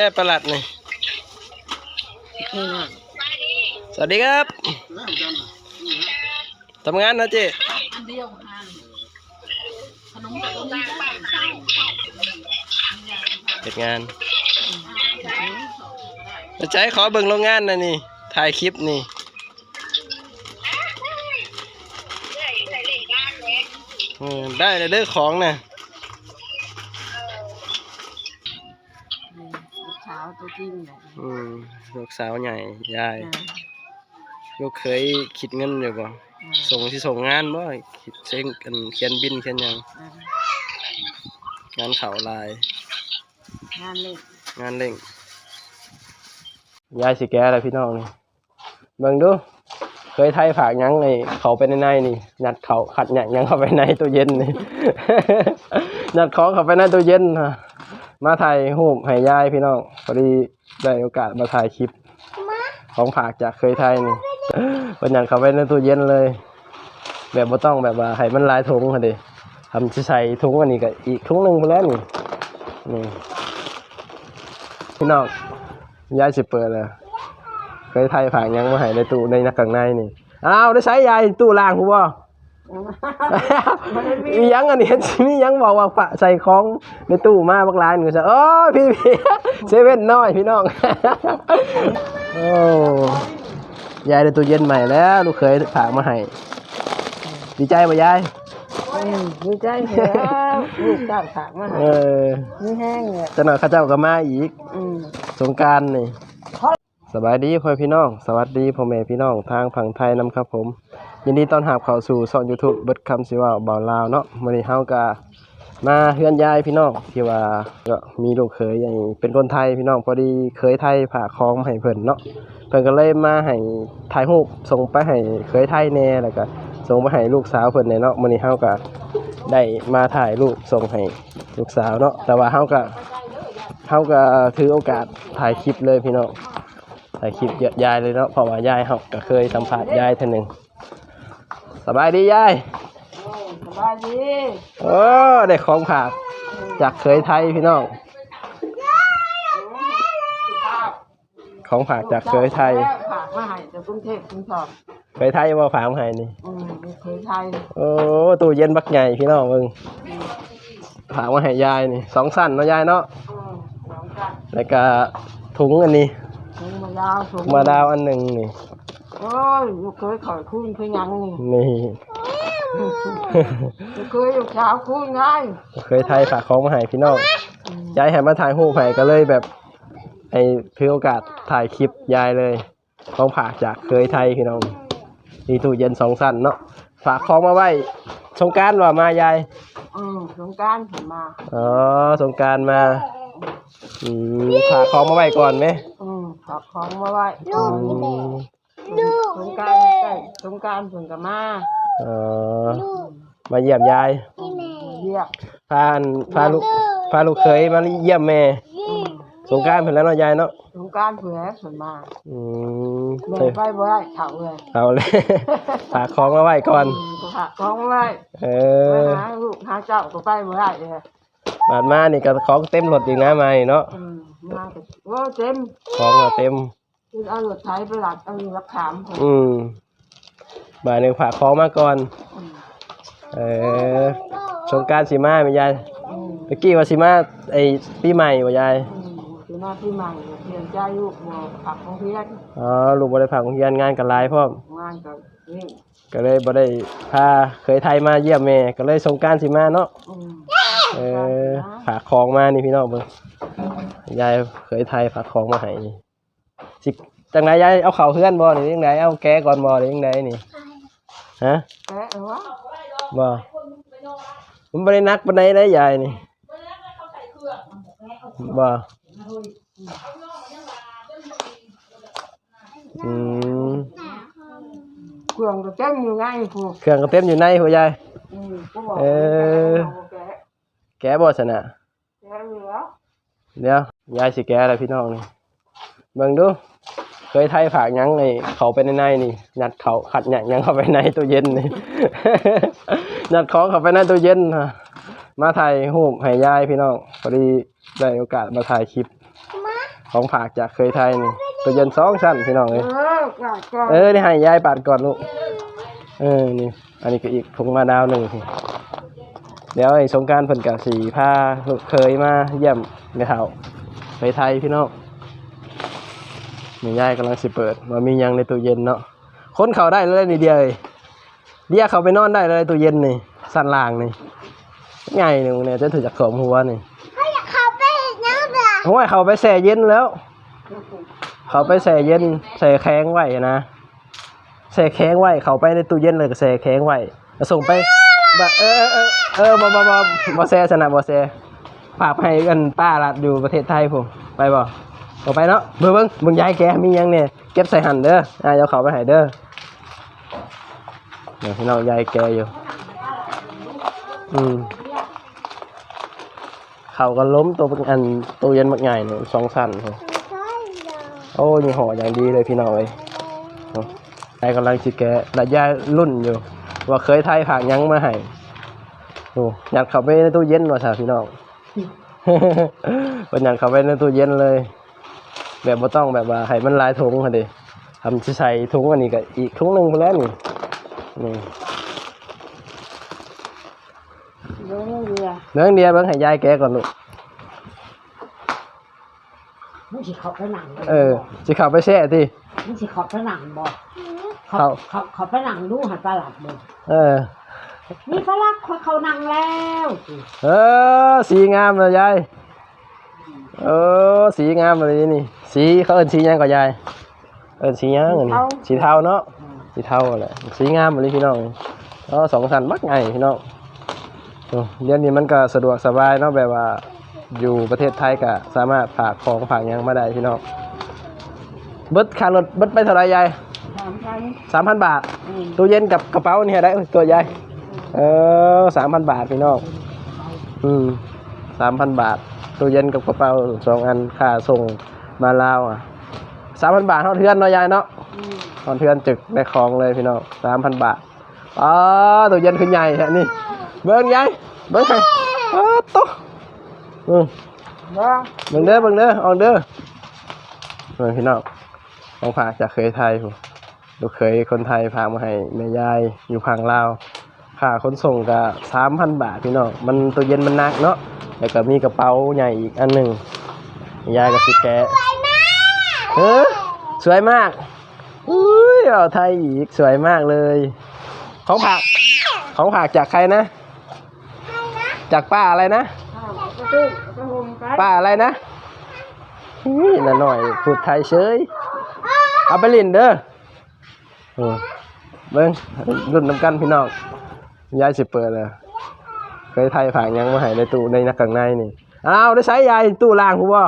แม่ประหลัดนี่สวัสดีครับทำงานนะเจ๊เดียวทานขนมปังนี่ได้เก็บงานจะใจขอเบิ่งโรงงานนะนี่ ถ่ายคลิปนี่ได้เลยเด้อของนะ ลูกสาว ตัวจริงเลยอืมลูกสาวใหญ่ยายลูกเคยคิดเงินอยู่บ่ส่งที่ส่งงานบ่คิดเซ็งกันเขียนบินเขียนหยังงานเขาลาย งานเล็กงานเร่งยายสิแกอะไรพี่น้องนี่เบิ่งดู เคยไทยผากหยังไอ้เขาไปในในนี่ยัดเขาขัดหยังหยังเข้าไปในตู้เย็นนี่ ยัดของเข้าไปในตู้เย็นฮะ มาถ่ายรูปให้ยายพี่น้องพอดีได้โอกาสมาถ่ายคลิป ของผากจากเคยไทยนี่เป็นอย่างเขาไปในตู้เย็นเลย แบบบ่ต้องแบบว่าให้มันลายถุงค่ะดิทำสิใส่ถุงอันนี้ก็อีกถุงหนึ่งไปแล้วนี่นี่พี่น้องยายสิเปิดเลยเคยไทยผ่านยังมาให้ในตู้ในนักกังในนี่อ้าวได้ใช้ยายตู้ล่างกูบ่ มียังอันนี้มียังบอกว่าปะใส่ของในตู้มาบักลายหนูจะโอ้ยพี่พี่เซเว่นน้อยพี่น้องโอ้ยายได้ตู้เย็นใหม่แล้วลูกเคยฝากมาให้ดีใจป่ะยายดีใจแล้วลูกเจ้าฝากมาเออนี่แห้งเลยจะหน่อยข้าเจ้าก็มาอีกอืมสงกรารนี่ สบายดีพ่อพี่น้อง สวัสดีพ่อแม่พี่น้องทางฝั่งไทยนํครับผม ยินดีต้อนรับเข้าสู่ช่อง YouTube เบิดคำสิว่าบ่าวลาวเนาะมื้อนี้เฮาก็มาเฮือนยายพี่น้องที่ว่าก็มีลูกเขยอย่างเป็นคนไทยพี่น้องพอดีเคยไทยฝากของมาให้เพิ่นเนาะเพิ่นก็เลยมาให้ถ่ายรูปส่งไปให้เคยไทยแน่แล้วก็ส่งไปให้ลูกสาวเพิ่นเนาะมื้อนี้เฮาก็ได้มาถ่ายรูปส่งให้ลูกสาวเนาะแต่ว่าเฮาก็เขาก็ถือโอกาสถ่ายคลิปเลยพี่น้อง ถ่ายคลิปยายเลยเนาะเพราะว่ายายเขาก็เคยสัมผัสยายเท่านึงสบายดียายสบายดีโอ้ได้ของผากจากเคยไทยพี่น้องของผากจากเคยไทยฝากมาให้จากกรุงเทพกรุงทองเคยไทยว่าฝากมาให้นี่อืมเคยไทยโอ้ตู้เย็นบักใหญ่พี่น้องมึงฝากมาให้ยายนี่สองสั้นเนาะยายเนาะอืมสองกันแล้วก็ถุงอันนี้ ถุงมะยาวถุงมาดาวอันหนึ่งนี่ โอ้ยลูกเคยขอยคุณคือยังนี่นี่ ลูกเคยลูกสาวคุณง่ายเคยไทยฝากของมาให้พี่น้องยายแหมมาถ่ายรูปให้ก็เลยแบบไอ้ถือโอกาสถ่ายคลิปยายเลยของฝากจากเคยไทยพี่น้องมีตู้เย็นสองสั้นเนาะฝากของมาไว้สงกรารว่ามายายอืมสงกรารผมมาอ๋อสงกรารมาอืมฝากของมาไว้ก่อนไหม อืม ฝากของมาไว้อืมสงกรารใกล้สงกรารผมก็มาอ๋อมาเยี่ยมยายเรียกพาอันพาลูกพาลูกเคยมาเยี่ยมแม่สงกรารเพิ่นแล้วเนาะยายเนาะสงกรารเผื่อผมมาอืมแม่ไปบ่ได้เขาเลยเอาเลย ฝากของมาไว้ก่อน ก็ฝากของมาไว้เออหาลูกหาเจ้าก็ไปบ่ได้เลย บาดมานี่ก็ของเต็มรถอีกนะมานี่เนาะอืมมาก็โอ้เต็มของก็เต็ม คือเอารถไถไปหลักเอารักขามผมอืมบาดหนึ่งฝากของมาก่อน อืมเออสงกรารสีมาไหมยายอืมเมื่อกี้ว่าสีมาไอปีใหม่บ่ยายอืมคือหน้าที่ใหม่เปลี่ยนใจลูกบ่ผักของเพียนอ๋อลูกบ่ได้ฝากของเรียนงานกับหลายพร้อม งานก็นี่ก็เลยบ่ได้พาเคยไทยมาเยี่ยมแม่ก็เลยสงกรารสีมาเนาะอืม เออฝากของมานี่พี่น้องเบิ่งยายเคยไทยฝากของมาให้นี่สิจังไดยายเอาเข้าเฮือนบ่นี่จังไดเอาแกะก่อนบ่หรือจังไดนี่ฮะแกะเอาวะบ่มันบ่ได้นักปานใดได้ยายนี่บ่อืมเครื่องก็เต็มอยู่ไงพวกเครื่องก็เต็มอยู่ในหัวยายอืมก็บอกเออ แกะแกะบ่ซะน่ะแกะอยู่แล้วเดี๋ยวยายสิแกะแล้วพี่น้องนี่เบิ่งดู เคยไทยฝากหยังนี่เขาไปในในนี่ยัดเขาขัดหยังหยังเข้าไปในตู้เย็นนี่ยัดของเข้าไปในตู้เย็นฮะมาถ่ายรูปให้ยายพี่น้องพอดีได้โอกาสมาถ่ายคลิป ของผากจากเคยไทยนี่ตัวเย็นสองชั้นพี่น้องเอเอ้ยอกอดก่อนเออนี่ให้ยายปาดก่อนลูกเออนี่อันนี้ก็อีกถุงมาดาวหนึ่งพี่ เดี๋ยวไอ้สงกรารเพิ่นกะสีผ้าลูกเคยมาเยี่ยมในเฒ่าไปไทยพี่น้องนี่ยายกำลังสิเปิดว่ามีหยังในตู้เย็นเนาะคนเข้าได้เลยนี่เดียวเอ้ยเดียวเขาไปนอนได้เลยตู้เย็นนี่สั่นล่างนี่ไงหนึ่งเนี่ยจะถือจากขอมหัวนี่เขาอยากเข้าไปเห็นยังเด้อโอ้ยเขาไปแช่เย็นแล้ว เขาไปแช่เย็นแช่แข็งไว้นะแช่แข็งไว้เขาไปในตู้เย็นเลยก็แช่แข็งไว้แล้วส่งไป บเออเออเออบ่บ่บ่บ่แช่สนะบ่แช่ฝากให้กันป้าลัดอยู่ประเทศไทยผมไปบ่เอาไปเนาะเบิ่งเบิ่งมึงยายแกมียังเนี่ยเก็บใส่หั่นเด้ออ่าเดี๋ยวเขาไปให้เด้อเดี๋ยวพี่น้องยายแกอยู่อืมเขาก็ล้มตัวเป็นอันตัวเย็นมักใหญ่เนี่ยสองสั้นครับโอ้ยห่ออย่างดีเลยพี่น้องเอ้ยไอ้กำลังจิแกะระยะรุ่นอยู่ ว่าเคยทายผักหยังมาให้โอ้อยากเข้าไปในตู้เย็นว่ะสาวพี่น้องเป็นอยากเข้าไปในตู้เย็นเลย แบบบ่ต้องแบบว่าให้มันหลายถุงค่ะดิทำสิใส่ถุงอันนี้ก็อีกถุงหนึ่งพอแล้วนี่นี่เรื่องเรือเนื้อเดียวเบิ่งให้ยายแกะก่อนลูกมึงสิเขาไปหนังเออสิเข้าไปแช่ติมึงสิเขาไปหนังบ่เขา เขาเขาเขาไปหนังดูหันปลาหลัดบ่เออนี่ปลาหลัดเขาเขาหนังแล้วเออ สีงามเลยยายเออสีงามเลยนี่ สีเขาเอินสีหยังก่อนยายเอินสีหยังอันนี้สีเทาเนาะสีเทาแหละสีงามเลยพี่น้องเออสองสันมักไงพี่น้องโอ้เดี๋ยวนี้มันก็สะดวกสบายเนาะแบบว่าอยู่ประเทศไทยก็สามารถฝากของฝากหยังมาได้พี่น้องเบิดค่ารถเบิดไปเท่าไหรยายถามกันสามพันบาท อืมตู้เย็นกับกระเป๋านี่ได้ตัวใหญ่ เออสามพันบาทพี่น้อง อืมสามพันบาท ตู้เย็นกับกระเป๋าสองอันค่าส่งมาลาวอะสามพันบาทเท่าเทือนเนาะยายเนาะอืมเท่าเทือนจึกได้ของเลยพี่น้องสามพันบาท อ๋อตู้เย็นคือใหญ่แค่นี่ เบิ้งยายเบิ้งใครอ๋อโต๊ะอืมบ่เบิ่งเด้อเบิ่งเด้อเอาเด้อเบิ่งพี่น้องของฝากจากเคยไทยผม ลูกเคยคนไทยพากมาให้แม่ยายอยู่พังลาวค่าขนส่งก็สามพันบาทพี่น้องมันตัวเย็นมันหนักเนาะแล้วก็มีกระเป๋าใหญ่อีกอันหนึ่งยายก็สิแกะเออสวยมากอุ้ยเอาไทยอีกสวยมากเลยของผักของผักจากใครนะจากป้าอะไรนะอ้าวกระตุ้งกระหงไปป้าอะไรนะนี่น่ะหน่อยพูดไทยเฉยเอาไปเลินเด้อ เออเบิ้งรุ่นน้ำกันพี่น้องยายสิเปิดเลยเคยไทยผ่านยังมาให้ในตู้ในนักกังในนี่อ้าวได้ใช้ยายตู้ล่างกูบ่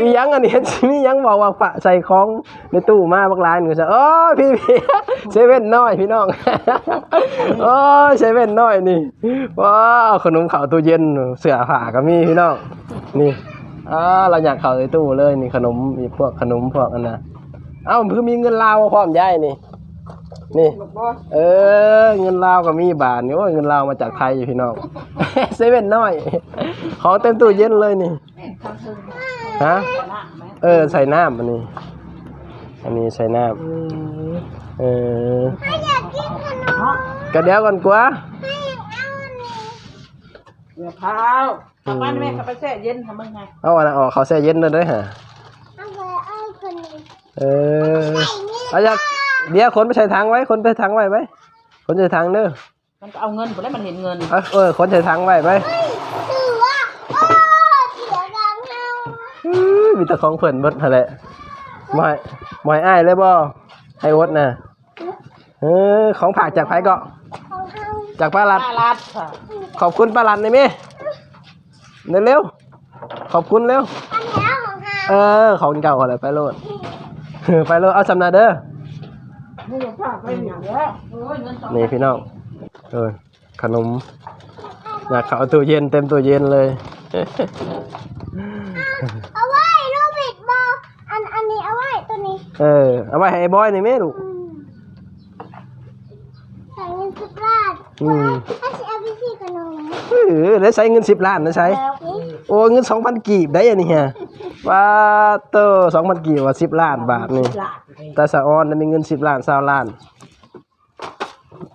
มียังอันนี้เห็นมียังบอกว่าปะใส่ของในตู้มาบักลายหนึ่งซะโอ้พี่พี่เซเว่นน้อยพี่น้องโอ้เซเว่นน้อยนี่ว้าวขนมข้าวตู้เย็นเสื้อผ้าก็มีพี่น้องนี่อ่าเราอยากเข้าในตู้เลยนี่ขนมมีพวกขนมพวกอันน่ะ เอ้าเพิ่งมีเงินลาวมาพร้อมยายนี่ นี่บ่เออ เงินลาวก็มีบาทนี่โอ้ยเงินลาวมาจากไทยอยู่พี่น้อง เซเว่นน้อย ของเต็มตู้เย็นเลยนี่ฮะล่างไหมเออ ใส่น้ำอันนี้ อันนี้ใส่น้ำเออ เนาะกระเดี๋ยวก่อนกว่าเดี๋ยวพาวกลับบ้านแม่ขับไปแช่เย็นทำมึงไงเอาอันนั้นออกเขาแช่เย็นเลยเด้อฮะ เอาไปเอาคนนี้ เออเอาอยากเดี๋ยวคนไปใส่ถังไว้คนไปใส่ถังไว้ไว้คนใส่ถังเด้อมันก็เอาเงินผมแล้วมันเห็นเงินเอาเออคนใส่ถังไว้ไว้ถือว่าโอ้เสียดังเฮาอื้อมีแต่ของเพิ่นเบิดหั่นแหละบ่ให้บ่ให้อ้ายเลยบ่ให้อดน่ะเออของฝากจากไผก็ของเฮาจากป้ารัด ป้าลัดค่ะขอบคุณป้ารัดนี่แม่เร็วๆขอบคุณเร็ว อันแล้วของเฮา เออ ของเก่าอะไรไปโลด ไปโลดเอาสำนาเด้อมึงอย่าพาไปหนังแล้วโอ้ยเงินสองนี่พี่น้องเออขนมอยากเขาเอาตู้เย็นเต็มตู้เย็นเลยเอาไว้รูปบิดบออันอันนี้เอาไว้ตัวนี้ เออเอาไว้ให้ไอ้บอยนี่แม่ลูกอืมใส่เงินสิบล้านอืมถ้าสิเอาไปซื้อขนมเออได้ใช้เงินสิบล้านนะใช้แล้วนี่โอ้เงินสองพันกีบได้อันนี้ฮะ ว่าโตสองพันกีบว่าสิบล้านบาทนี่หลานแต่สะออนน่ะมีเงินสิบล้านสาล้าน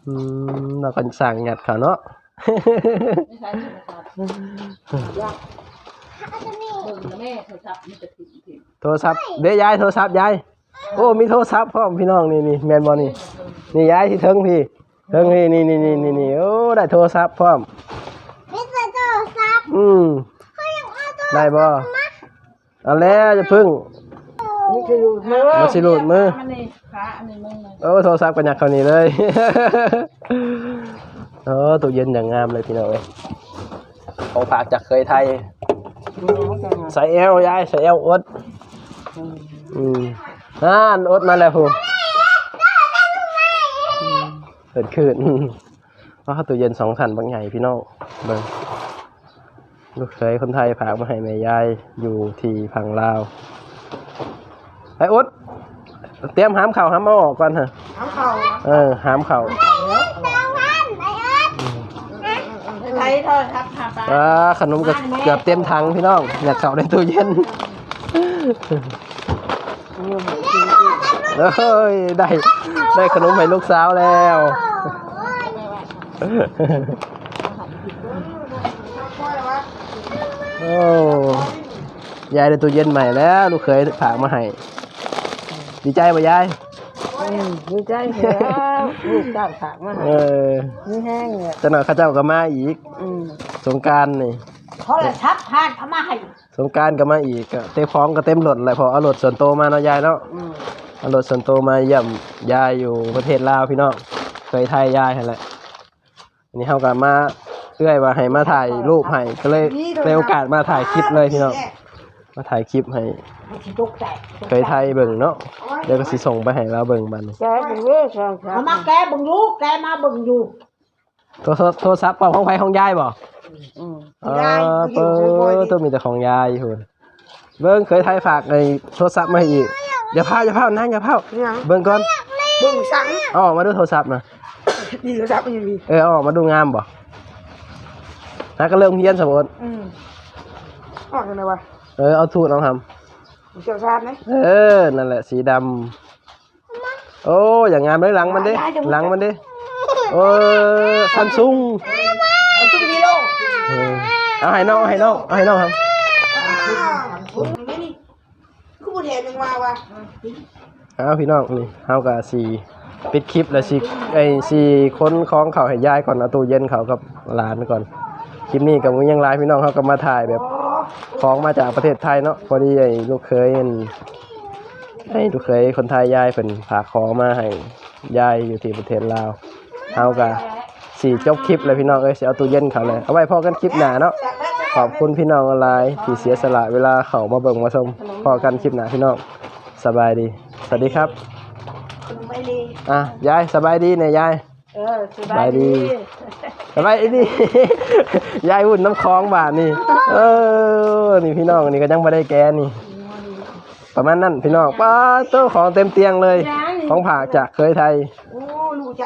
อืมเราก็สั่งหยัดเขาเนาะ ไม่ใช่โทรศัพท์ยากอันนี้เบิ่งนะแม่โทรศัพท์มันจะถึงถึงโทรศัพท์เด้ยายโทรศัพท์ยายโอ้มีโทรศัพท์พร้อมพี่น้องนี่นี่แมนบอนี่นี่ยายที่เทิงพี่เทิงพี่นี่นี่นี่นี่นี่โอ้ได้โทรศัพท์พร้อมไม่ใช่โทรศัพท์อืมเขายังเอาโทรได้บ่ เอาแล้วจะพึ่งนี่คือมือมาสิหลุดมือ อันนี้ขาอันนี้มือเลยโอ้โทรศัพท์กันอยากเขานี่เลย โอ้ตู้เย็นอย่างงามเลยพี่น้องเอ้ยของฝากจากเคยไทยใส่เอลยายใส่เอลอดอืมอ่านอดมาแล้วพูเปิดขึ้น ว่าเขาตู้เย็นสองขันบางใหญ่พี่น้องเบิ่ง ลูกเคยคนไทยฝากมาให้แม่ยายอยู่ที่พังลาวไอ้อดเตรียมหามเข่าวหามเอาออกก่อนฮะเอาเข่าเออหามเข่าวสองพันไอ้เอิร์ธใช้โทรศัพท์หาปลาอ่าขนมก็เกือบเต็มถังพี่น้องอยากเข่าในตู้เย็นเอ้ยได้ได้ขนมให้ลูกสาวแล้ว โอ้ยายได้ตู้เย็นใหม่แล้ว ลูกเคยฝากมาให้ดีใจป่ะยายดีใจแล้วลูกเจ้าฝากมาเออนี่แห้งเนี่ยจะหน่อยข้าเจ้าก็มาอีก อืมสงกรารนี่ โทรศัพท์พาดเขามาให้ สงกรารก็มาอีกก็เต็มพร้อมก็เต็มรถเลยพอเอารถส่วนตัวมาเนาะยายเนาะอืมเอารถส่วนตัวมาเยี่ยมยายอยู่ประเทศลาวพี่น้องเคยไทยยายหั่นแหละอันนี้เฮาก็มา เอื้อยว่าให้มาถ่ายรูปให้ก็เลยได้โอกาสมาถ่ายคลิปเลยพี่น้องมาถ่ายคลิปให้มันสิตกแตกเคยไทยเบิ่งเนาะเดี๋ยวก็สิส่งไปให้เราเบิ่งบัดนแกบึงเยอะช่างเอามาแกบึงลูกแกมาบึงอยู่โทรศัพท์โทรศัพท์เปล่าของไผของยายบ่อืมอ่าเปิดตัวมีแต่ของยายอยู่พุ่นเบิ่งเคยไทยฝากในโทรศัพท์มาให้อีกอย่าพาอย่าพานั่งอย่าพาเนี่ยเบิ่งก่อนบึงสังเอาออกมาดูโทรศัพท์นะนี่โทรศัพท์มันอยู่นี่เออเอาออกมาดูงามบ่ นะก็เริ่มเฮียนสมมติอืมออกยังไงวะเออเอาทูดลองทเชี่ยวชาญไหมำเออนั่นแหละสีดำโอ้อย่างงามเลยหลังมันดิหลังมันดิเออซันซุงไอ้ชุกฮีโร่เออเอาให้น้องเอาให้น้องเอาให้น้องครับถุงนี่นี่คือบุเทนยังมาวะเอาพี่น้องนี่เฮากับสีปิดคลิปแล้วสิไอ้สีค้นของเขาให้ยายก่อนเอาตู้เย็นเขากับหลานก่อนค ลิปนี้กับมึงยังไลฟ์พี่น้องเขาก็มาถ่ายแบบของมาจากประเทศไทยเนาะพอดีไอ้ลูกเคยอั่นไอ้ลูกเคยคนไทยยายเป็นฝากของมาให้ยายอยู่ที่ประเทศลาวเฮากับสีจบคลิปเลยพี่น้องเอ้ยสิเอาตู้เย็นเขาเลยเอาไว้พอกันคลิปหน้าเนาะขอบคุณพี่น้องออนไลน์ที่เสียสละเวลาเขามาเบิ่งมาชมพอกันคลิปหน้าพี่น้องสบายดี สวัสดีครับไม่ดีอะยายสบายดีเนี่ยยาย เออสบายดีสบายดี ยายหุ่นน้ำคลองบาทนี่ เออ นี่พี่น้องนี่ก็ยังไม่ได้แกนี่ ประมาณนั้นพี่น้องป้าโต้ของเต็มเตียงเลย ของผากจากเคยไทยโอ้ลูกจะ